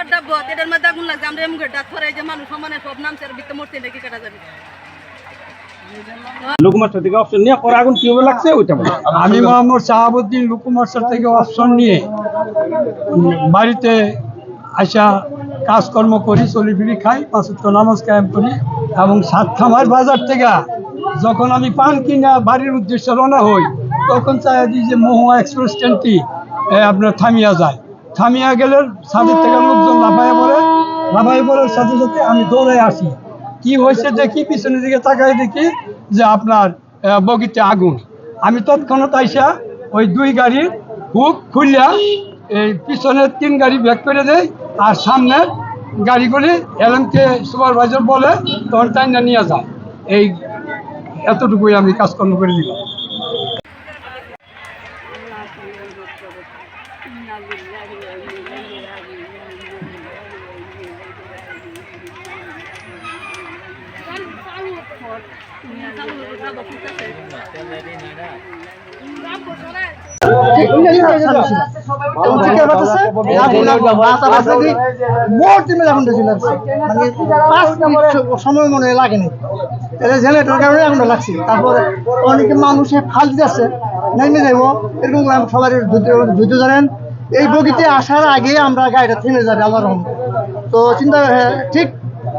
এটার মধ্যে আগুন লাগছে আমরা এমন ডাক করে যে মানুষ সমানে সব নামছে আর নাকি কাটা যাবে? লোকমাস্টার থেকে অপশন নিয়ে পরে আগুন কীভাবে লাগছে ওইটা আমি মোহাম্মদ শাহাবুদ্দিন লুকুমাস্টার থেকে অপশন নিয়ে বাড়িতে আসা কাজকর্ম করি চলিফিরি খাই পাঁচত্ব নামাজ কায়েম করি এবং সাত খামার বাজার থেকে যখন আমি পান কিনা বাড়ির উদ্দেশ্যে রওনা হই তখন চাই দিই যে মহুয়া এক্সপ্রেস ট্রেনটি আপনার থামিয়া যায়। থামিয়া গেলে ছাদের থেকে লোকজন লাফাইয়া পড়ে লাফাই পড়ার সাথে সাথে আমি দৌড়ে আসি। কি হয়েছে দেখি, পিছনের দিকে তাকাই দেখি যে আপনার বগিতে আগুন। আমি তৎক্ষণাৎ আইসা ওই দুই গাড়ির হুক খুলিয়া এই পিছনের তিন গাড়ি ব্যাক করে দেয় আর সামনের গাড়িগুলি এলএমকে সুপারভাইজার বলে তখন টাইনা নিয়ে যায় এই এতটুকুই আমি কাজকর্ম করে দিলাম। সময় মনে লাগেনি জেনারেটর কারণে এখন লাগছে তারপরে অনেকে মানুষে ফাল দিতেছে নেমে যাইব এরকম আমরা সবাই ধৈর্য ধরেন। এই বগিতে আসার আগে আমরা গাড়িটা থেমে যাবে আল্লাহ রহম তো চিন্তা হ্যাঁ, ঠিক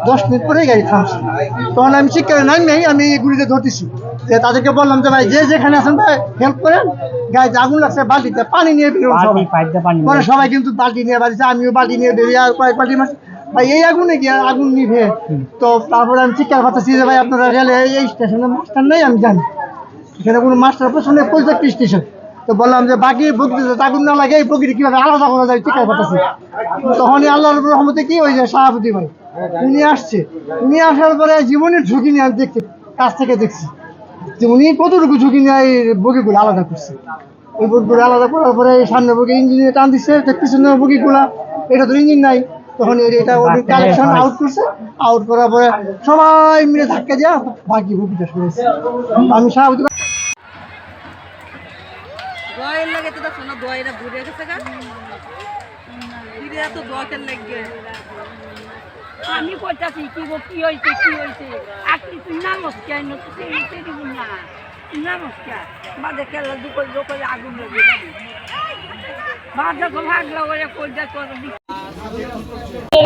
দশ মিনিট পরেই গাড়ি থামছে। তখন আমি ঠিক করে নামি আমি গুড়িতে ধরতেছি। যে তাদেরকে বললাম যে ভাই যে যেখানে আছেন ভাই হেল্প করেন। গাড়িতে আগুন লাগছে বালতিতে পানি নিয়ে বেরোন সবাই। সবাই কিন্তু বালতি নিয়ে বাড়িতে আমিও বালতি নিয়ে বেরিয়ে আর কয়েক বালতি মাছ ভাই এই আগুনে কি আর আগুন নিভে। তো তারপরে আমি চিৎকার করতেছি যে ভাই আপনারা রেলে এই স্টেশনে মাস্টার নেই আমি জানি। এখানে কোনো মাস্টার পেছনে পঁয়ষট্টি স্টেশন তো বললাম যে, বাকি বগিতে আগুন না লাগে, এই বগিতে কীভাবে আলাদা করা যায় চিৎকার করতেছি তখনই আল্লাহর রহমতে কি ওই যে সভাপতি ভাই? উনি আসছে। উনি আসার পরে জীবনের ঝুঁকি নিয়ে আমি দেখতে, কাছ থেকে দেখছি। যে উনি কতটুকু ঝুঁকি নিয়ে এই বগিগুলো আলাদা করছে। ওই বগিগুলো আলাদা করার পরে এই সামনে বগি ইঞ্জিনিয়ার টান দিচ্ছে পিছনে বগিগুলা, এটা তো ইঞ্জিন নাই। তখন এটা উনি কালেকশন আউট করছে। আউট করার পরে সবাই মিলে ধাক্কা দিয়া বাকি বগিটা শুনেছে আমি সভাপতি দোয়াইয়ের লাগে তো দেখো না দোয়াইরা ঘুরে গেছে গা। ফিরে এত দোয়া কেন লাগবে আমি কইতাছি কি গো কি হইছে কি হইছে? আপনি তুই নামস কেন তো সেই সেই দিব না। তুই নামস কে বাদে খেলা দুকল দুকল আগুন লাগে বাদে তো ভাগলা ওরে কইতা তোর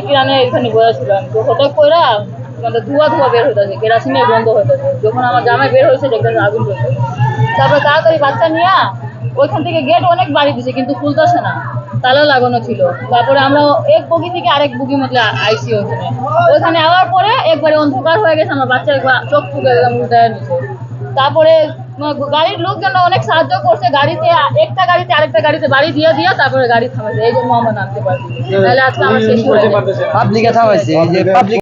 কিরানে এখানে বসেছিলাম। তো হঠাৎ করে মানে ধোয়া ধোয়া বের হইতেছে কেরাসিনে বন্ধ হইতেছে। যখন আমার জামাই বের হয়েছে দেখতেছে আগুন জ্বলছে। তারপরে তাড়াতাড়ি বাচ্চা নিয়ে ওইখান থেকে গেট অনেক বাড়ি দিছে কিন্তু খুলতেছে না তালা লাগানো ছিল তারপরে আমরা এক বগি থেকে আরেক বগি মতলে আইসি ওখানে ওইখানে আওয়ার পরে একবারে অন্ধকার হয়ে গেছে আমার বাচ্চা একবার চোখ ফুকে উল্টায় নিছে তারপরে গাড়ির লোকজন অনেক সাহায্য করছে গাড়িতে একটা গাড়িতে আরেকটা গাড়িতে বাড়ি দিয়ে দিয়ে তারপরে গাড়ি থামাইছে এই জন্য আমরা নামতে পারছি তাহলে আজকে আমার শেষ হয়ে। পাবলিকে থামাইছে এই যে পাবলিক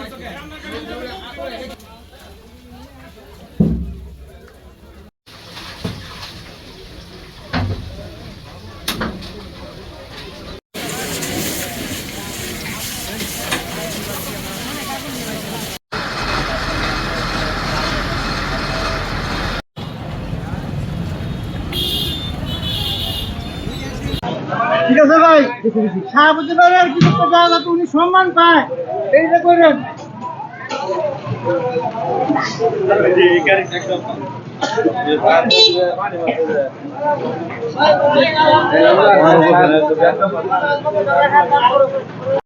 তুমি। ঠিক আছে ভাই? সভাপতি ভাই আর কি করতে চায় না উনি সম্মান পায়। এইটা করেন।